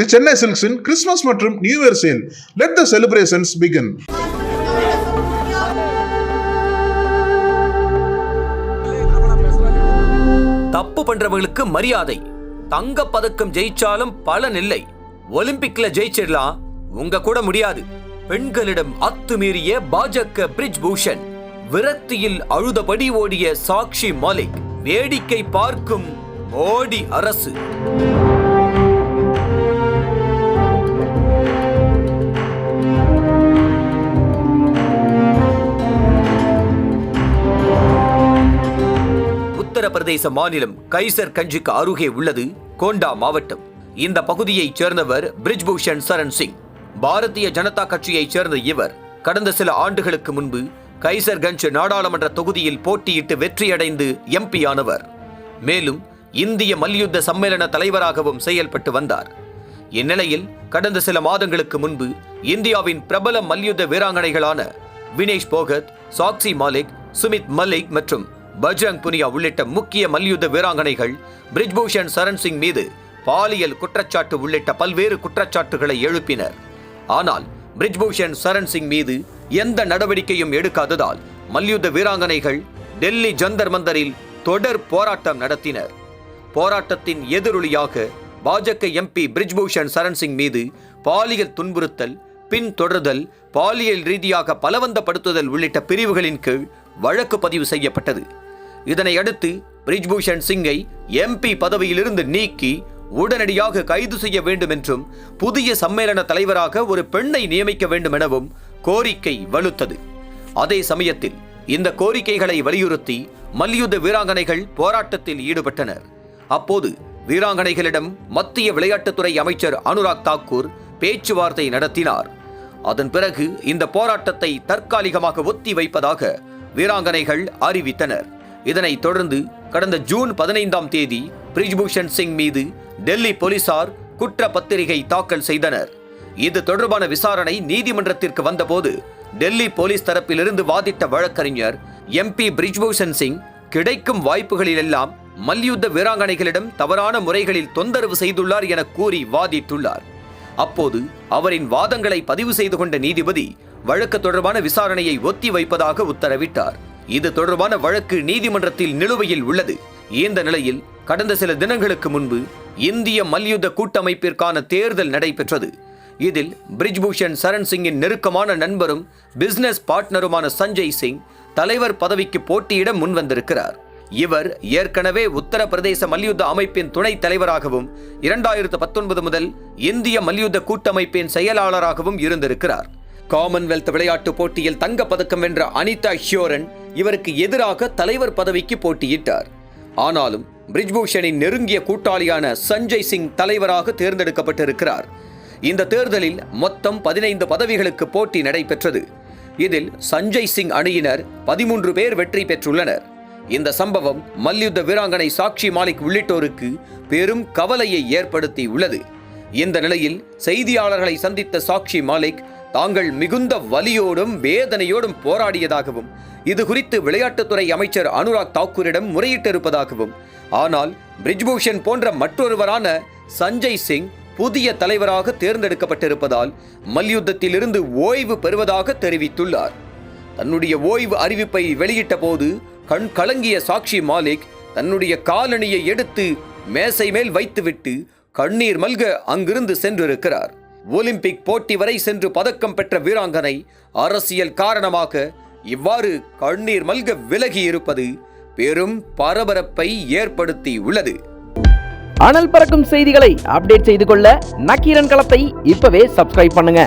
தி சென்னை சில்க்ஸின் கிறிஸ்துமஸ் மற்றும் new year sale. Let the celebrations begin தப்பு பண்றவங்களுக்கு மரியாதை. தங்க பதக்கம் ஜெயிச்சாலும் பலன் இல்லை. ஒலிம்பிக்ல ஜெயிச்சிடலாம். உங்க கூட முடியாது. பெண்களிடம் அத்துமீறிய பாஜக பிரிஜ் பூஷன் விரக்தியில் அழுதபடி ஓடிய சாக்ஷி மாலிக். வேடிக்கை பார்க்கும் மோடி அரசு. உத்தரப்பிரதேச மாநிலம் கைசர் கஞ்சிக்கு அருகே உள்ளது கோண்டா மாவட்டம். இந்த பகுதியைச் சேர்ந்தவர் பிரிஜ்பூஷன் சரண் சிங். பாரதிய ஜனதா கட்சியைச் சேர்ந்த இவர் கடந்த சில ஆண்டுகளுக்கு முன்பு கைசர்கஞ்ச் நாடாளுமன்ற தொகுதியில் போட்டியிட்டு வெற்றியடைந்து எம்பி ஆனவர். மேலும் இந்திய மல்யுத்த சம்மேளன தலைவராகவும் செயல்பட்டு வந்தார். இந்நிலையில் கடந்த சில மாதங்களுக்கு முன்பு இந்தியாவின் பிரபல மல்யுத்த வீராங்கனைகளான வினேஷ் போகத் சாக்சி மாலிக் சுமித் மல்லிக் மற்றும் பஜ்ரங் புனியா உள்ளிட்ட முக்கிய மல்யுத்த வீராங்கனைகள் பிரிஜ்பூஷன் சரண் சிங் மீது பாலியல் குற்றச்சாட்டு உள்ளிட்ட பல்வேறு குற்றச்சாட்டுகளை எழுப்பினர். ஆனால் பிரிஜ்பூஷன் சரண் சிங் மீது எந்த நடவடிக்கையும் எடுக்காததால் மல்யுத்த வீராங்கனைகள் டெல்லி ஜந்தர் மந்தரில் தொடர் போராட்டம் நடத்தினர். போராட்டத்தின் எதிரொலியாக பாஜக எம்பி பிரிஜ்பூஷன் சரண் சிங் மீது பாலியல் துன்புறுத்தல் பின்தொடர்தல் பாலியல் ரீதியாக பலவந்தப்படுத்துதல் உள்ளிட்ட பிரிவுகளின் கீழ் வழக்கு பதிவு செய்யப்பட்டது. இதனையடுத்து பிரிஜ்பூஷன் சிங்கை எம்பி பதவியிலிருந்து நீக்கி உடனடியாக கைது செய்ய வேண்டும் என்றும் புதிய சம்மேளன தலைவராக ஒரு பெண்ணை நியமிக்க வேண்டும் எனவும் கோரிக்கை வலுத்தது. அதே சமயத்தில் இந்த கோரிக்கைகளை வலியுறுத்தி மல்யுத்த வீராங்கனைகள் போராட்டத்தில் ஈடுபட்டனர். அப்போது வீராங்கனைகளிடம் மத்திய விளையாட்டுத்துறை அமைச்சர் அனுராக் தாக்கூர் பேச்சுவார்த்தை நடத்தினார். அதன் பிறகு இந்த போராட்டத்தை தற்காலிகமாக ஒத்தி வைப்பதாக வீராங்கனைகள் அறிவித்தனர். இதனைத் தொடர்ந்து கடந்த ஜூன் பதினைந்தாம் தேதி பிரிஜ்பூஷன் சிங் மீது டெல்லி போலீசார் குற்றப்பத்திரிகை தாக்கல் செய்தனர். இது தொடர்பான விசாரணை நீதிமன்றத்திற்கு வந்தபோது டெல்லி போலீஸ் தரப்பிலிருந்து வாதிட்ட வழக்கறிஞர் எம்பி பிரிஜ்பூஷன் சிங் கிடைக்கும் வாய்ப்புகளிலெல்லாம் மல்யுத்த வீராங்கனைகளிடம் தவறான முறைகளில் தொந்தரவு செய்துள்ளார் என கூறி வாதிட்டுள்ளார். அப்போது அவரின் வாதங்களை பதிவு செய்து கொண்ட நீதிபதி வழக்கு தொடர்பான விசாரணையை ஒத்தி வைப்பதாக உத்தரவிட்டார். இது தொடர்பான வழக்கு நீதிமன்றத்தில் நிலுவையில் உள்ளது. இந்த நிலையில் கடந்த சில தினங்களுக்கு முன்பு இந்திய மல்யுத்த கூட்டமைப்பிற்கான தேர்தல் நடைபெற்றது. இதில் பிரிஜ்பூஷன் சரண் சிங்கின் நெருக்கமான நண்பரும் பிசினஸ் பார்ட்னருமான சஞ்சய் சிங் தலைவர் பதவிக்கு போட்டியிட முன்வந்திருக்கிறார். இவர் ஏற்கனவே உத்தரப்பிரதேச மல்யுத்த அமைப்பின் துணைத் தலைவராகவும் இரண்டாயிரத்து பத்தொன்பது முதல் இந்திய மல்யுத்த கூட்டமைப்பின் செயலாளராகவும் இருந்திருக்கிறார். காமன்வெல்த் விளையாட்டுப் போட்டியில் தங்க பதக்கம் வென்ற அனிதா ஹியோரன் இவருக்கு எதிராக தலைவர் பதவிக்கு போட்டியிட்டார். ஆனாலும் பிரிஜ்பூஷனின் நெருங்கிய கூட்டாளியான சஞ்சய் சிங் தலைவராக தேர்ந்தெடுக்கப்பட்டிருக்கிறார். இந்த தேர்தலில் மொத்தம் பதினைந்து பதவிகளுக்கு போட்டி நடைபெற்றது. இதில் சஞ்சய் சிங் அணியினர் பதிமூன்று பேர் வெற்றி பெற்றுள்ளனர். இந்த சம்பவம் மல்யுத்த வீராங்கனை சாக்ஷி மாலிக் உள்ளிட்டோருக்கு பெரும் கவலையை ஏற்படுத்தி உள்ளது இந்த நிலையில் செய்தியாளர்களை சந்தித்த சாக்ஷி மாலிக் தாங்கள் மிகுந்த வலியோடும் வேதனையோடும் போராடியதாகவும் இது குறித்து விளையாட்டுத்துறை அமைச்சர் அனுராக் தாக்கூரிடம் முறையிட்டிருப்பதாகவும் ஆனால் பிரிஜ்பூஷன் போன்ற மற்றொருவரான சஞ்சய் சிங் புதிய தலைவராக தேர்ந்தெடுக்கப்பட்டிருப்பதால் மல்யுத்தத்திலிருந்து ஓய்வு பெறுவதாக தெரிவித்துள்ளார். தன்னுடைய ஓய்வு அறிவிப்பை வெளியிட்ட போது கண் கலங்கிய சாக்ஷி மாலிக் தன்னுடைய காலணியை எடுத்து மேசை மேல் வைத்துவிட்டு கண்ணீர் மல்க அங்கிருந்து சென்றிருக்கிறார். ஒலிம்பிக் போட்டி வரை சென்று பதக்கம் பெற்ற வீராங்கனை அரசியல் காரணமாக இவ்வாறு கண்ணீர் மல்க விலகி இருப்பது பெரும் பரபரப்பை ஏற்படுத்தி உள்ளது அனல் பறக்கும் செய்திகளை அப்டேட் செய்து கொள்ள நக்கீரன் களத்தை இப்பவே சப்ஸ்கிரைப் பண்ணுங்க.